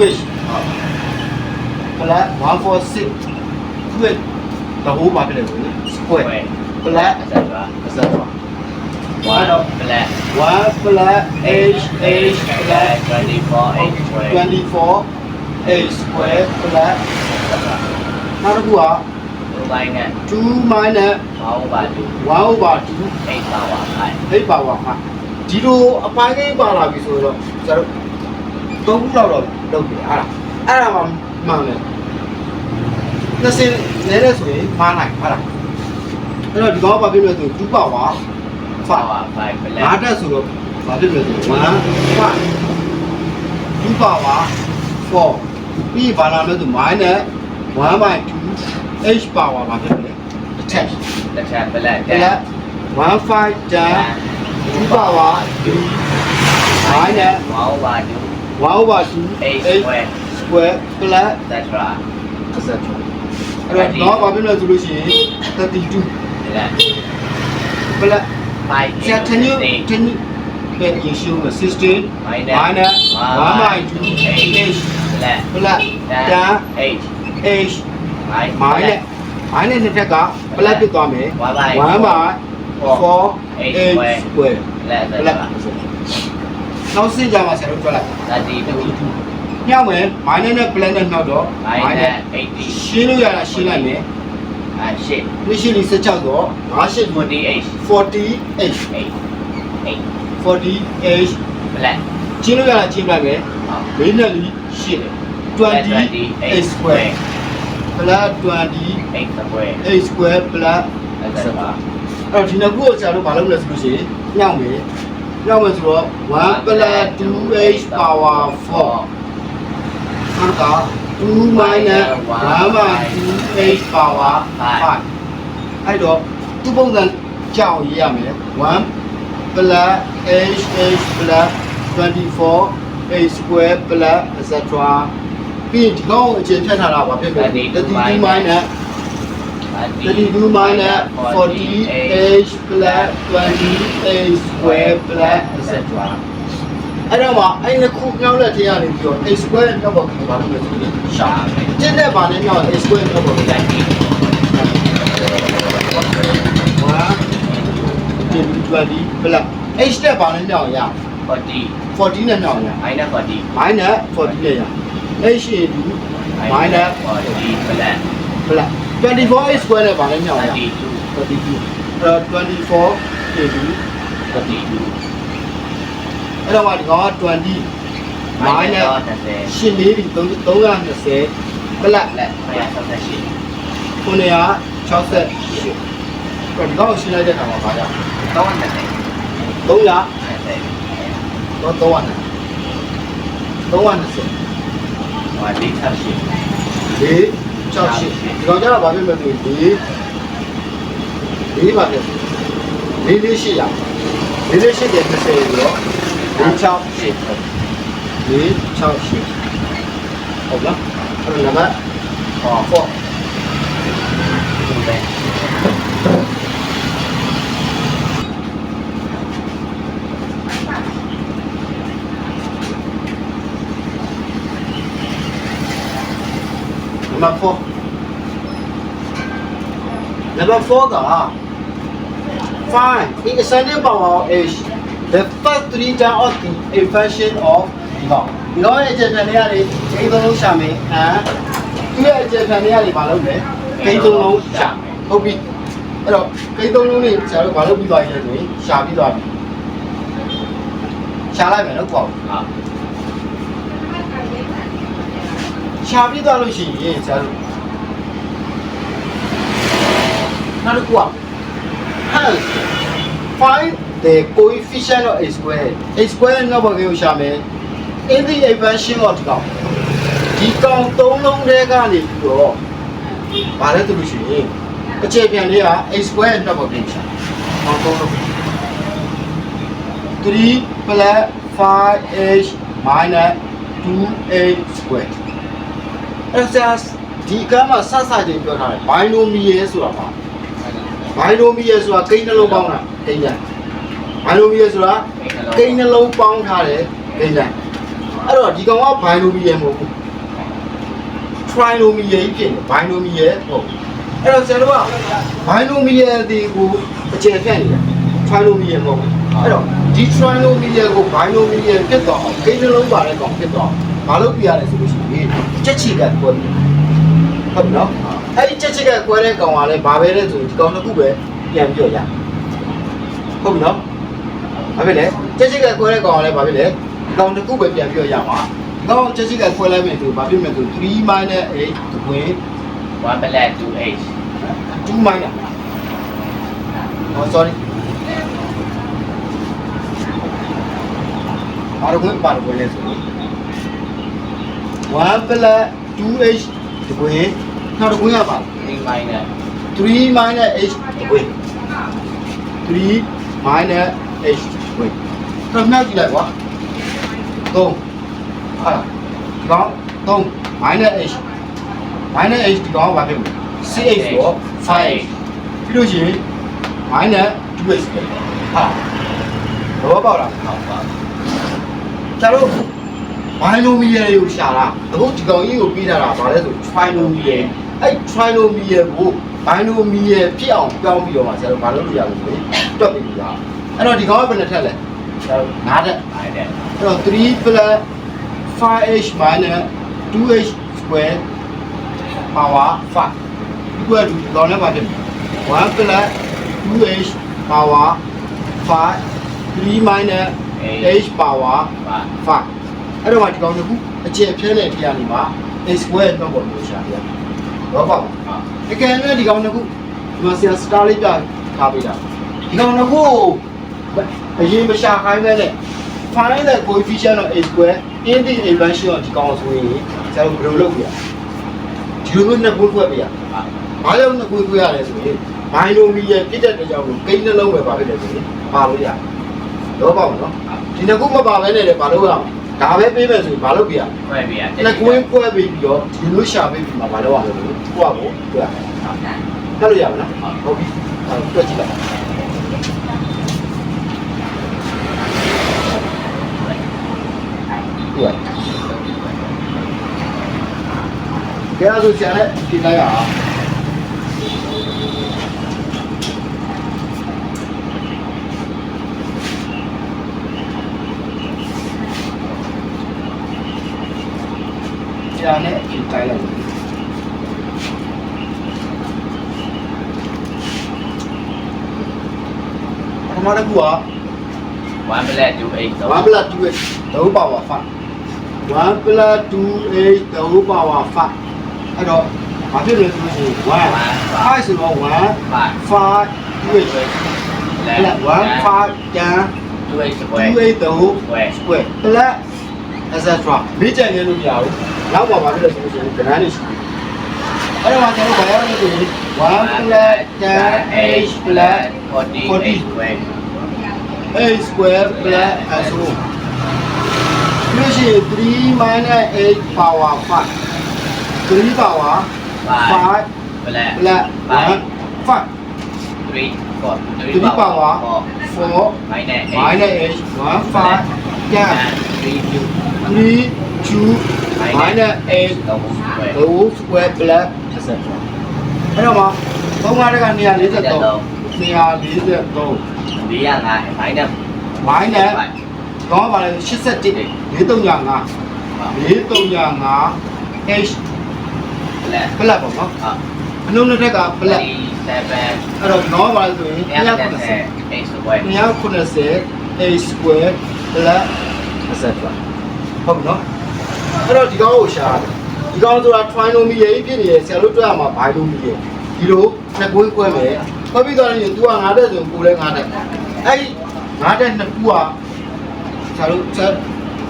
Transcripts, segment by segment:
2h plus 146 2h တဟိုးပါဖြစ်တယ်ဆိုရင် square plus ဆက်သွား etc 1 black 1 plus h h plus 24 8 square 24 h square plus နောက်တစ်ခုက2 minus 2 minus 1 over 2 1 over 2 8 power 5 8 power ဟာဒီလိုအပိုင်းလေးပါလာပြီဆိုတော့ကျွန်တော်တို့ သုံးခုလောက်တော့လုပ်ပြီအဲ့ဒါအဲ့ဒါမှမှန်တယ်နှစ်စင်းနဲတဲ့ဆိုရင်မှားနိုင်ဟာလားအဲ့တော့ဒီကောင်ကဘာဖြစ်လဲဆို2 power 5 power 5 black ငါတက်ဆိုတော့ဘာဖြစ်လဲဆို1 5 2 power 4ပြီးဘာလာလဲဆို minus 1 by 2 h power ဘာဖြစ်လဲတစ်ချက် the chat black ဒါက1 5 10 2 power 2 minus 1 over 1 over 2 8 h square square plus etc etc အဲ့တော့တော့ဘာဖြစ်လဲဆိုလို့ရှိရင်32 black plus 5ဆရာထင်းယူထင်းယူပဲရေရှုံး16 minus minus 1 by 2 h black plus 10 8 h မိုင်းမိုင်းနဲ့မိုင်းနဲ့နှစ်ထက်က plus ဖြစ်သွားမယ်1 by 1 by 4 H h square square black plus black နောက်စဉ်းကြမှာဆရာတို့ပြောလိုက်32ညောင်းမယ် minus နဲ့ plus နဲ့နှောက်တော့ minus 80ရှင်းလို့ရတာရှင်းလိုက်မယ်อ่า shit နှစ်ရှင်းလေး16တော့5ရှင်း48 40 h 8 40 h black ရှင်းလို့ရတာရှင်းလိုက်မယ်ဘေးနဲ့လီရှင်းတယ်20 h square plus 20 8 square h square plus အဲ့ဒါပါအဲ့တော့ဒီနှစ်ခုကိုဆရာတို့ဘာလုပ်လဲဆိုလို့ရှိရင်ညောင်းမယ် ညောင်းမယ်ဆိုတော့1 plus 2h power 4နောက်က2 minus 1 by 2h power 5အဲ့တော့သူ့ပုံစံကြောင်ရေးရမယ်1 plus h h plus 24 h square plus etc ပြီးရင်ဒီကောင်ကိုအခြေဖြတ်ထားတာဘာဖြစ်လဲ32 minus 32 minus 40h plus 20h square plus etc အဲ့တော့မှအဲ့ဒီခုမြောက်လက်ထဲကနေပြီးတော့ h square မြောက်ပေါ်ကိုဘာလို့လဲဆိုရင်ရှာကျင်းတဲ့ဘာနဲ့မြောက် h square မြောက်ပေါ်ကိုလိုက်ပြီး1 20 plus h တဲ့ဘာနဲ့မြောက်ရ40 40နဲ့မြောက်ရ minus 40 minus 40နဲ့ရ h into minus 40 black plus 24h square နဲ့ဘာနဲ့မြောက်ရ32 32အဲ့တော့24 into 32အဲ့တော့မှဒီကောင်က20 minus 30ရှင်းလေးဒီ320 plus black 138 968အဲ့တော့ဒီကောင်ကိုရှင်းလိုက်တဲ့အခါမှာဘာကြောင့်330 300 30တော့300 320ဟိုလေးချ က်ရှိ၄68ဒီကောင်ကျတော့ဘာဖြစ်မလဲဆိုရင်၄၄ပါဖြစ်၄၄8ရ၄၄8တဲ့30ပြီးတော့၄6ရှိ၄6 8ဟုတ်လားအဲ့တော့နံပါတ်ဟော4 ဒီပဲ Number four. Number four က find the ascending power of h the first three term of the a function of ဒီကောင်ဒီကောင်ရဲ့အကျယ်ခံတွေကနေဂိမ်းသုံးလုံးရှာမယ်အဲသူ့ရဲ့အကျယ်ခံတွေကနေမလုပ်လဲဂိမ်းသုံးလုံးရှာမယ်ဟုတ်ပြီအဲ့တော့ဂိမ်းသုံးလုံးတွေဆရာတို့မလုပ်ပြီးသွားရင်ဆိုရင်ရှာပြီးသွားပြီရှာလိုက်မယ်နော်ကွာဟာ ရှာပြီးသွားလို့ရှိရင်ဆရာတို့နောက်တစ်ခုက hence find the coefficient of a square a square နောက်ဘာကိုရှာမယ် in the equation of ဒီကောင်ဒီကောင်သုံးလုံးထဲကနေပြီးတော့ဗာလဲတူလို့ရှိရင်အခြေပြန်လေးက a square နောက်ဘာကိုရှာအောင်သုံးလုံး3 plus 5h minus 2h square အဲ့ဒါဒီကမ်းမှာဆဆချင်းပြောထားတယ် binomial ဆိုတာပါ binomial ဆိုတာကိန်းနှလုံးပေါင်းတာကိန်းညာ binomial ဆိုတာကိန်းနှလုံးပေါင်းထားတယ်ကိန်းညာအဲ့တော့ဒီကောင်က binomial မဟုတ်ဘူး trinomial ကြီးဖြစ်နေ binomial ဟုတ်အဲ့တော့ဆရာတို့က binomial ဒီကိုအကျယ်ဖြန့်နေတာ trinomial မဟုတ်ဘူးအဲ့တော့ဒီ trinomial ကို binomial ဖြစ်တော့အောင်ကိန်းနှလုံးပါတဲ့ကောင်ဖြစ်တော့ မလုပ်ပြရလဲဆိုလို့ရှိရင်ချက်ချီကကွဲပြီဟုတ်ပြီနော်အဲ့ဒီချက်ချီကကွဲတဲ့ကောင်ကလည်းဘာပဲလဲဆိုဒီကောင်တစ်ခုပဲပြန်ပြောရဟုတ်ပြီနော်ဘာဖြစ်လဲချက်ချီကကွဲတဲ့ကောင်ကလည်းဘာဖြစ်လဲဒီကောင်တစ်ခုပဲပြန်ပြောရမှာဒီကောင်ချက်ချီကကွဲလိုက်မယ်ဆိုဘာဖြစ်မလဲဆို3 8တကွင်း1 black 2h 2 minus oh sorry အားလုံးပါတော့လဲဆို 1 plus 2h တကွင်းနောက်တကွင်းကပါ 3 minus 3 minus h တကွင်း3 minus h တကွင်းတော့မှတ်ကြည့်လိုက်ကွာ3ဟာကောင်း3 minus h minus h ဒီကောင်ကဘာဖြစ်မလဲ ch ဆိုတော့ 5h ပြီးလို့ရှိရင် minus 2h ပဲဟာတော့ပေါ့လားဟုတ်ပါကျတော့ ဘိုင်နိုမီယယ်ကိုရှာတာအခုဒီကောင်ကြီးကိုပြီးထားတာဗာလဲဆို trinomial အဲ့ trinomial ကိုဘိုင်နိုမီယယ်ဖြစ်အောင်ပြောင်းပြီးတော့မှဆရာတို့မလုပ်လို့ရဘူးလေတွက်ပြီးသားအဲ့တော့ဒီကောင်ကဘယ်နဲ့ထက်လဲဆရာတို့9တက် minus အဲ့တော့3 plus 5h minus 2h square power 5 equal to တော့လည်းပါတယ်1 plus 2h power 5 3 minus h power 5 5 အဲ့တော့မှဒီကောင်တစ်ခုအကျယ်ဖြဲတဲ့တရားနေမှာ a square တော့ပေါ်လို့ရှာပြတော့ပေါ့ဟုတ်အကယ်၍ဒီကောင်တစ်ခုဒီမှာဆရာ star လေးပြထားပေးတာဒီကောင်တစ်ခုအရင်မရှာခိုင်းပဲနဲ့ find the coefficient of a square in the equation ကိုဒီကောင်ဆိုရင်ဆရာတို့ဘယ်လိုလုပ်ပြဒီလိုမျိုးနှစ်ခုခွဲပြရဘာလို့နှစ်ခုခွဲရလဲဆိုရင်ဘိုင်နိုမီယယ်ဖြစ်တဲ့အတွက်ကြောင့်ကိန်းနှလုံးပဲပါဖြစ်တယ်ဆိုရင်ပါလို့ရတော့ပေါ့နော်ဒီနှစ်ခုမပါဘဲနဲ့လည်းဘာလို့ရ ဒါပဲပေးမယ်ဆိုရင်ဘာလုပ်ပြရခွဲပြရနှစ်ကွင်းပွဲပြီးပြီးတော့ဒီလိုရှာပေးပြီးမှမလုပ်ရဘူး။ကိုယ့်အကိုတွေ့ရတယ်။ဟုတ်လို့ရမလား။ဟုတ်ပြီ။အဲတွေ့ကြည့်လိုက်။တွေ့။ကဲအဲ့ဒါဆိုဆရာလည်းဒီလိုက်ရအောင် ဆရာနဲ့ဒီတိုင်းလိုက်ပထမတစ်ခုက1 black 2h 1 plus 2h the whole power 5 1 plus 2h the whole power 5အဲ့တော့ဘာဖြစ်လဲဆိုလို့ရှိရင်1 5ဆိုတော့1 5 5 2h black 1 5ကျန် 2h square 2h the whole square square plus etc မိကြံနေလို့မ ရဘူးနောက်ပါဘာဖြစ်လဲဆိုလို့ရှိရင်ကဏ္ဍနဲ့ရှိတယ်အဲ့တော့ကျွန်တော်ဘာရလဲဆိုရင်1 plus 10h plus 40 square a square plus a so လို့ရှိရင်3 minus 8 power 5 3 power 5 black plus 1 5 3 4 3 power 4 minus 8 minus 8 1 5 10 3 2 3 2 minus 8 the whole square the whole square plus etc အဲ့တော့မှာသုံးပါးတက243 243 405 minus minus တော့ပါလဲ87 435 435 h black ပလက်ပေါ့နော်ဟာအလုံးတစ်ထက်ကပလက်7အဲ့တော့တော့ပါလဲဆိုရင်290 8 square 290 a square plus etc ဟုတ်ပြီနော် အဲ့တော့ဒီကောင်ကိုရှာတယ်ဒီကောင်ဆိုတာ trinomial ကြီးဖြစ်နေရဆရာတို့တွေ့ရမှာ binomial ဒီလိုနှစ်ကွင်းကွဲမယ်ခွဲပြီးတော့ရင် तू က9တက်ဆိုကိုလည်း9တက်အဲ့ဒီ9တက်နှစ်ခုကဆရာတို့ဆက်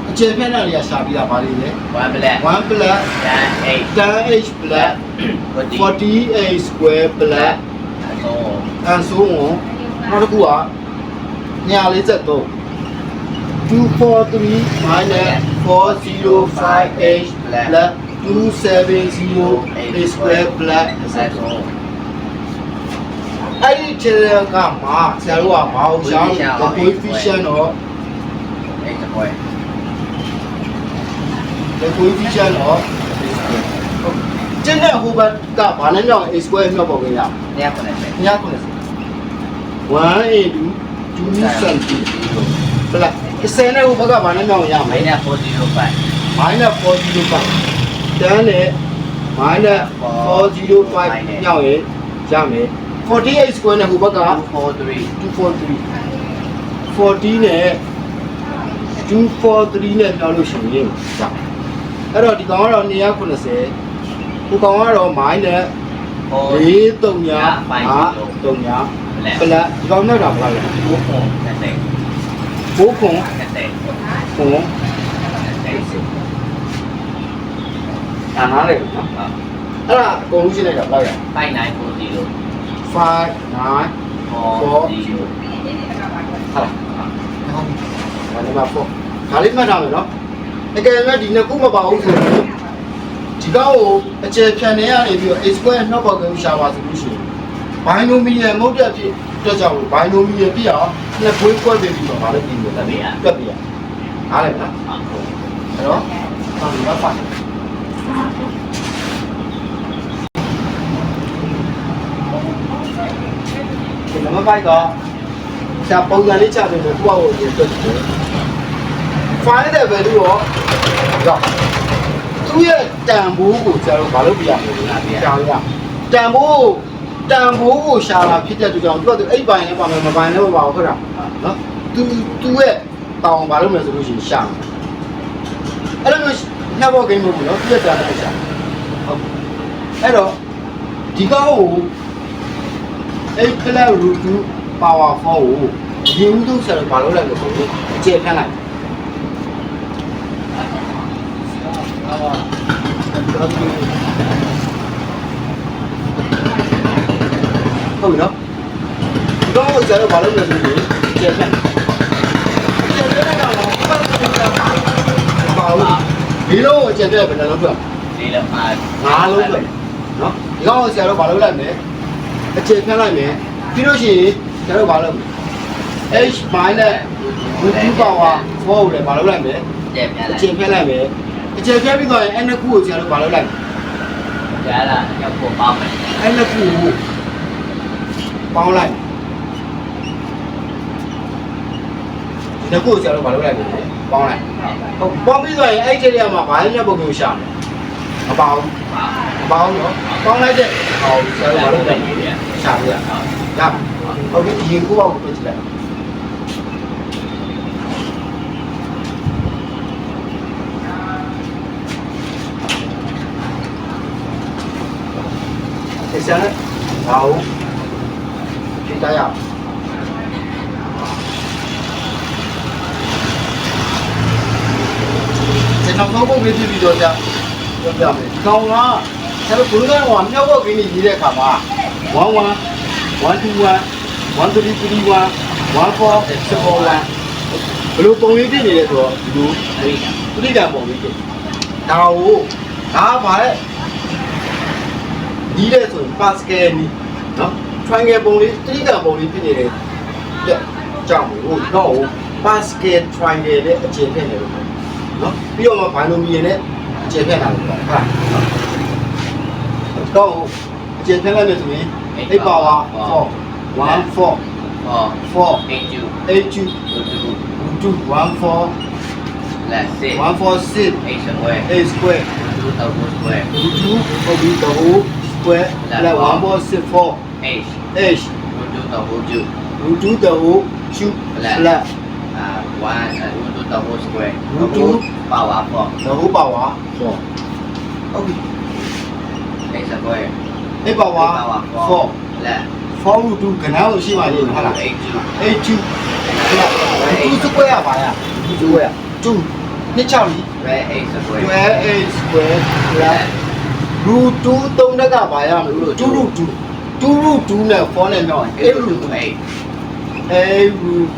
အခြေပြက်နဲ့တွေကရှာပြီးတာပါလိမ့်မယ်1 black 1 plus 10 10h plus 8 40h square plus ဆို and so on နောက်တစ်ခုက243 243-405H plus 270 square plus အဲ့ဒီ channel ကမှာဆရာတို့ကမအောင်ရှောင်း coefficient တော့အဲ့တပွဲ coefficient တော့ကျင်းတဲ့ဟိုဘက်ကဘာနဲ့မြောက် a square မြောက်ပေါ်ခဲ့ရ190 190 1 into 270 ဘလား10နဲ့ဟိုဘက်ကဘာနဲ့မြောင်းရမလဲ -40 ပါ -405 တန်းနဲ့ -405 မြောင်းရင်ရမယ်48 square နဲ့ဟိုဘက်က243 243 40နဲ့243နဲ့ပြောင်းလို့ရှိရင်ဒါအဲ့တော့ဒီကောင်ကတော့290ဟိုကောင်ကတော့ minus 439 539 plus ဒီကောင်နဲ့တော့ဘာလဲ240 ဘူးခွန်ခွန်ဒါနားလေနော်အဲ့ဒါအကုန်လုံးရှင်းလိုက်တာဘယ်လောက်ရ5940လို့5 9 40လို့ဟုတ်လားဒါနံပါတ်4ဒါလေးမှတ်ထားမယ်နော်တကယ်လို့ဒီနှစ်ခုမပါဘူးဆိုရင်ဒီကောင်ကိုအကျယ်ဖြန်နေရနေပြီးတော့ a square နှောက်ပေါက်ကိုရှာပါဆိုလို့ရှိရင် binomial မဟုတ်တဲ့အဖြစ်အတွက်ကြောင့် binomial ပြအောင် နှစ်ခွေးကွက်ပြီးပြီးတော့ဘာလို့ပြင်လို့လဲကက်ပြရအားလိုက်လားအဲ့တော့ဆောင်းပါပါဒီမှာပိုက်တော့ဆရာပုံစံလေးချပေးလို့သူ့အကိုရေးတွက်တယ် find the value ရောတော့သူ့ရဲ့တန်ဖိုးကိုဆရာတို့ဘာလို့ပြရမလဲဆရာတို့တန်ဖိုး တန်ဖိုးကိုရှာတာဖြစ်တဲ့အတွက်ကြောင့်သူကသူအိတ်ပိုင်နဲ့ပါမယ်မပိုင်နဲ့မပါဘူးဟုတ်လားနော်သူသူ့ရဲ့တောင်းဘာလို့မလဲဆိုလို့ရှိရင်ရှာအဲ့လိုမျိုးနှက်ဘောဂိမ်းမဟုတ်ဘူးနော်သူ့ရဲ့တန်ဖိုးရှာဟုတ်အဲ့တော့ဒီကောက်ကိုအဲ့ကလောက်ရူတူပါဝါ4ကိုရင်းဦးဆုံးဆရာတို့ဘာလို့လဲဆိုတော့အခြေဖြန့်လိုက်ဟုတ်ပြီ ဟုတ်ပြီနော်ဒီကောင်ကိုဆရာတို့ဘာလုပ်လဲဆိုရင်ကျန်ချက်ကျန်ချက်ကတော့ဘာလို့ဒီလိုကျန်ချက်ပဲလည်းလုပ်ပြလေးလုံးပါငါလုံးပဲနော်ဒီကောင်ကိုဆရာတို့ဘာလုပ်လိုက်မလဲအကျန်ဖြတ်လိုက်မယ်ပြီးလို့ရှိရင်ဆရာတို့ဘာလုပ်မလဲ H မိုင်းနဲ့ဘူးပါဝါ4ကိုလည်းမလုပ်လိုက်ပဲကျပြလိုက်ကျပြလိုက်ပဲအကျပြပြီးတော့အဲ့နှစ်ခုကိုဆရာတို့မလုပ်လိုက်ဘူးကြားလားရောက်ဖို့ပေါ့မယ်အဲ့နှစ်ခုကို ပေါင်းလိုက်ဒီနှစ်ခုကိုဆရာတို့ဘာလုပ်လိုက်လဲပေါင်းလိုက်ဟုတ်ပေါင်းပြီးတော့ရင်အဲ့ဒီနေရာမှာဘာလဲပုံကိုရှာမယ်မပေါင်းမပေါင်း တော့ပေါင်းလိုက်တဲ့ဟောဆရာတို့ဘာလုပ်လဲရှာပြရရဟုတ်ပြီဒီခုပေါ့ကိုပြချလိုက်ဒီစားဟောဒီတရားကျွန်တော်တော့ဘုတ်လေးပြပြီးတော့ကြာပြောပြမယ်။ကောင်းလား။ကျွန်တော်ဘုရားကမြောက်ဘုတ်ကင်းကြီးရေးတဲ့အခါမှာ11 121 133 14 71ဘယ်လိုပုံလေးပြနေလဲဆိုတော့ဒီလိုนี่ပြိတ္တပုံလေးပြ။ဒါကိုဒါကဘာလဲဒီတဲ့ဆိုရင်ပါစက ဆိုင်ငယ်ပုံလေးတိကံပုံလေးဖြစ်နေတဲ့ကြောင့်မို့တော့ basket triangle နဲ့အကျယ်ဖြန့်နေလို့နော်ပြီးတော့မှဘိုင်နိုမီယယ်နဲ့အကျယ်ဖြန့်လာလို့ပါဟာတော့အကျယ်ဖြန့်လိုက်မယ်ဆိုရင်8 power 4 1 4 4 8 2 8 2 2 1 4 less 1 4 6 8 square 8 square 2 double square 2 double square 1 4 6 4 H H root to the whole cube root to the whole cube plus, plus uh, one uh, root to the whole square root to power four the whole power four okay X square X power four plus four root to ကနားလို့ရှိပါလိမ့်မယ်ဟုတ်လား H H cube plus root square ပါလား root square two နှစ်ချောက်လी square H square square H square plus root 2သုံးတက်ကပါရမလို့2 root 2 2 root 2နဲ့4နဲ့မြောက်ရင် เอ็ก 8 ซ์ root รูท 2 เอ็ก a root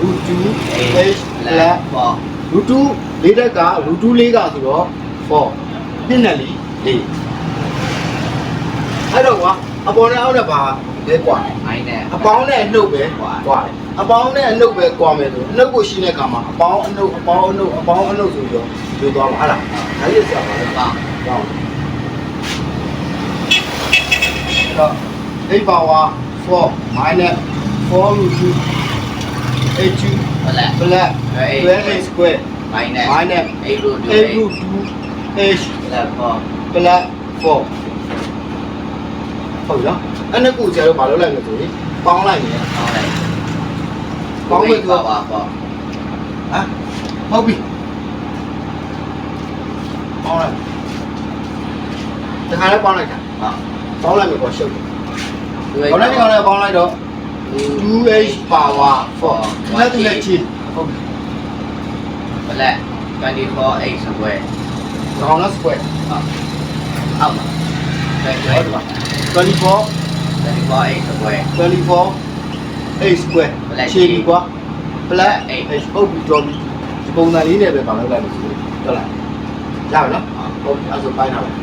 root 2 เอ็ก h และ flat พอ root 2လေးတက်က root 2လေးကဆိုတော့4နှစ်နဲ့လီ4အဲ့တော့ကွာအပေါ်နဲ့အောက်နဲ့ပါလဲကွာ ไอ้เนี่ย အပေါင်းနဲ့နှုတ်ပဲကွာတယ် အပေါင်းနဲ့အနှုတ်ပဲကွာမယ်ဆိုအနှုတ်ကိုရှင်းတဲ့အခါမှာအပေါင်းအနှုတ်အပေါင်းအနှုတ်အပေါင်းအနှုတ်ဆိုပြီးတော့ပြောသွားမှာဟာလားဒါလေးဆက်ပါလေ ပေါင်း ကော င်းတော့8 power 4 minus 4 root 2 8ဘလက် black 12 square minus minus 8 root 2 8 root 2 h လက်ပေါ့ black 4ဟုတ်ပြီနော်အဲ့နှစ်ခုကျတော့မလုပ်လိုက်လို့ဆိုရင်ပေါင်းလိုက်ရင်ပေါင်းလိုက်ပေါင်းမယ်ဆိုပါတော့ပါပေါ့ဟမ်ဟုတ်ပြီပေါင်းလိုက်တခါလည်းပေါင်းလိုက်တာဟုတ် ပေါင်းလိုက်မယ်ပေါ့ရှုပ်တယ်သူခေါင်းနဲ့ဒီကောင်နဲ့ပေါင်းလိုက်တော့ 2h power 4လက်တူနဲ့ချီဟုတ်ပြီဘလက် 24 8 square ခေါင်းနဲ့ square ဟုတ်ဟုတ်ပါ24 24 24 8 square 24 h square ချီပြီကွာ black h ဟုတ်ပြီတော်ပြီဒီပုံစံလေးနဲ့ပဲပေါင်းလိုက်လိုက်လို့ဆိုတော့ဟုတ်လားရပါနော်ဟုတ်ပြီအဲ့ဒါဆိုပိုင်းထားပါ